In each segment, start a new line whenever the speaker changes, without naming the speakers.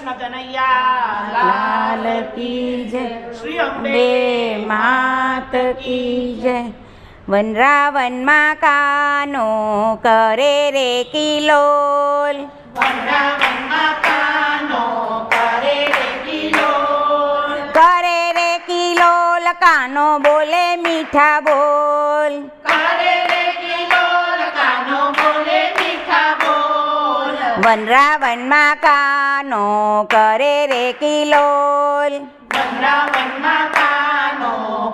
કૃષ્ણ કનૈયા
લાલ કી જય.
શ્રી અંબે
માત કી જય. વનરાવનમાં કાનો કરે રે કિલોલ.
વનરાવનમાં કાનો કરે રે કિલોલ.
કરે રે કિલોલ. કાનો બોલે મીઠા વનરાવનમાં કાનો કરે રે કિલોલ.
કાનો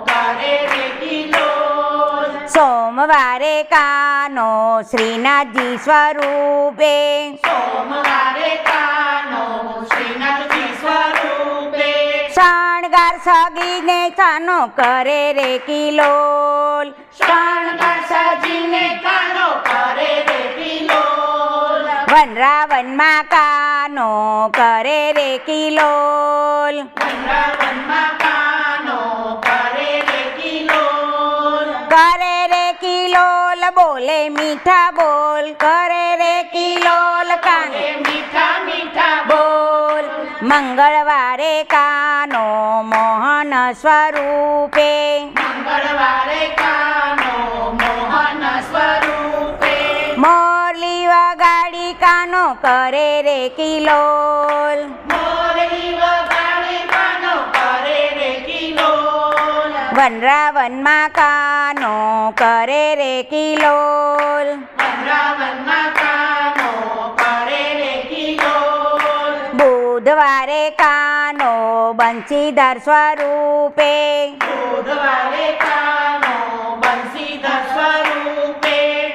કરે રે કિલોલ.
સોમવારે કાનો શ્રીનાથજી સ્વરૂપે.
સોમવારે કાનો શ્રીનાથજી સ્વરૂપે.
શણગાર સગીને કાનો કરે રે કિલોલ.
શણગાર સજીને કાનો કરે રે કિલોલ.
વનરાવનમાં કાનો કરે રે કિલોલ.
કરે રે કિલોલ,
બોલે મીઠા બોલ. કરે રે કિલોલ, કાને
મીઠા મીઠા
બોલ. મંગળવારે કાનો મોહન સ્વરૂપે. કિલોલ વનરાવનમાં કાનો કરે રે કિલોલ બુધવારે કાનો બંશીધર સ્વરૂપે
બુધવારે કાનો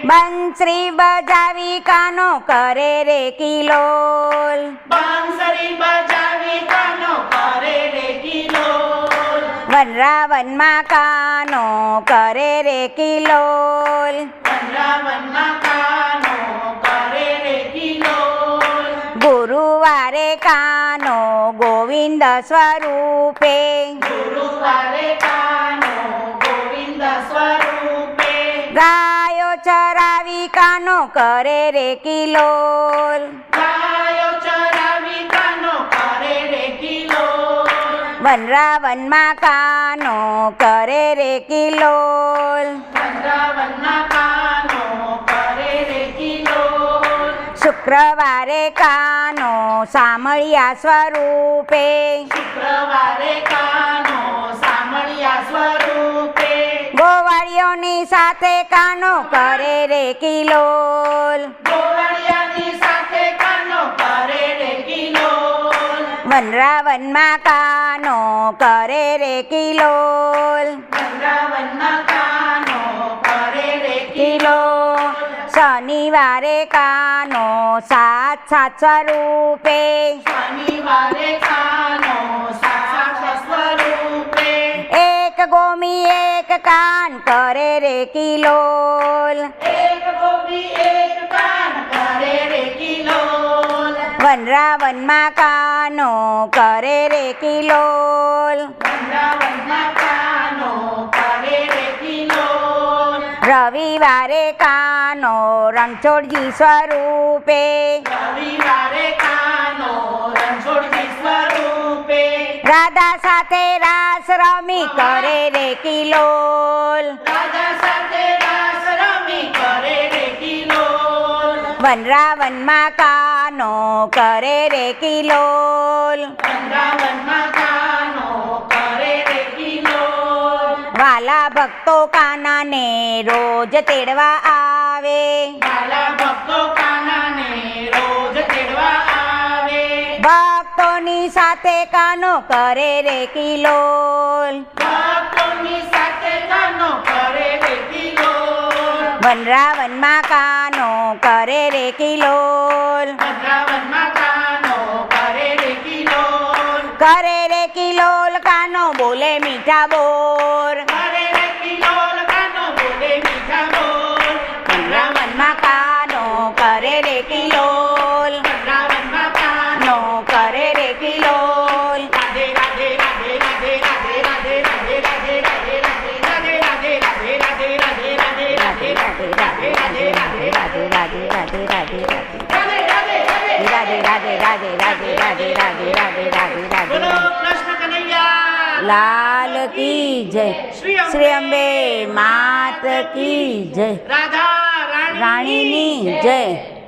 બંસરી બજાવી કાનો કરે રે કિલોલ.
બંસરી બજાવી કાનો કરે રે કિલોલ.
વનરાવનમાં કાનો કરે રે કિલોલ.
વનરાવનમાં કાનો કરે રે કિલોલ.
ગુરુવારે કાનો ગોવિંદ સ્વરૂપે.
ગુરુવારે કાનો ગોવિંદ સ્વરૂપે.
ગા કાનો કરે રે કિલોલ વનરાવનમાં કાનો કરે રે કિલોલ શુક્રવારે કાનો સામળિયા સ્વરૂપે.
શુક્રવારે કાનો
સાથે કાનો કરે રે કિલોલ.
ગોળણિયાની સાથે
વનરાવનમાં કાનો કરે કિલોલ.
કાનો કરે રે
કિલો. શનિવારે કાનો સાત સાત સ્વરૂપે.
શનિવારે કાનો સાત સ્વરૂપે.
એક ગોમી એક કાન કરે રે કિલોલ.
એક ગોપી એક કાન કરે રે કિલોલ.
વનરાવનમાં કાનો કરે રે કિલોલ.
વનરાવનમાં કાનો કરે રે કિલોલ.
રવિવારે કાનો રણછોડજી સ્વરૂપે.
રવિ
રાધા સાથે રાસ રમી કરે રે કિલોલ.
રાધા સાથે
વનરાવનમાં કાનો કરે રે કિલોલ. વાલા ભક્તો કાનાને રોજ તેડવા આવે.
વાલા ભક્તો કાનાને રોજ તેડવા
બાપની સાથે કાનો કરે રે કિલોલ વનરાવનમાં કાનો કરે રે કિલોલ
વનરાવનમાં કરે રે કિલોલ
કાનો બોલે મીઠા બોર.
કરે રે કિલોલ કાનો બોલે મીઠા બોર.
વનરાવનમાં
રાધે રાધે રાધે રાધે
લાલ કી જય.
શ્રી અંબે.
માત કી જય.
રાધા
રાણીની જય.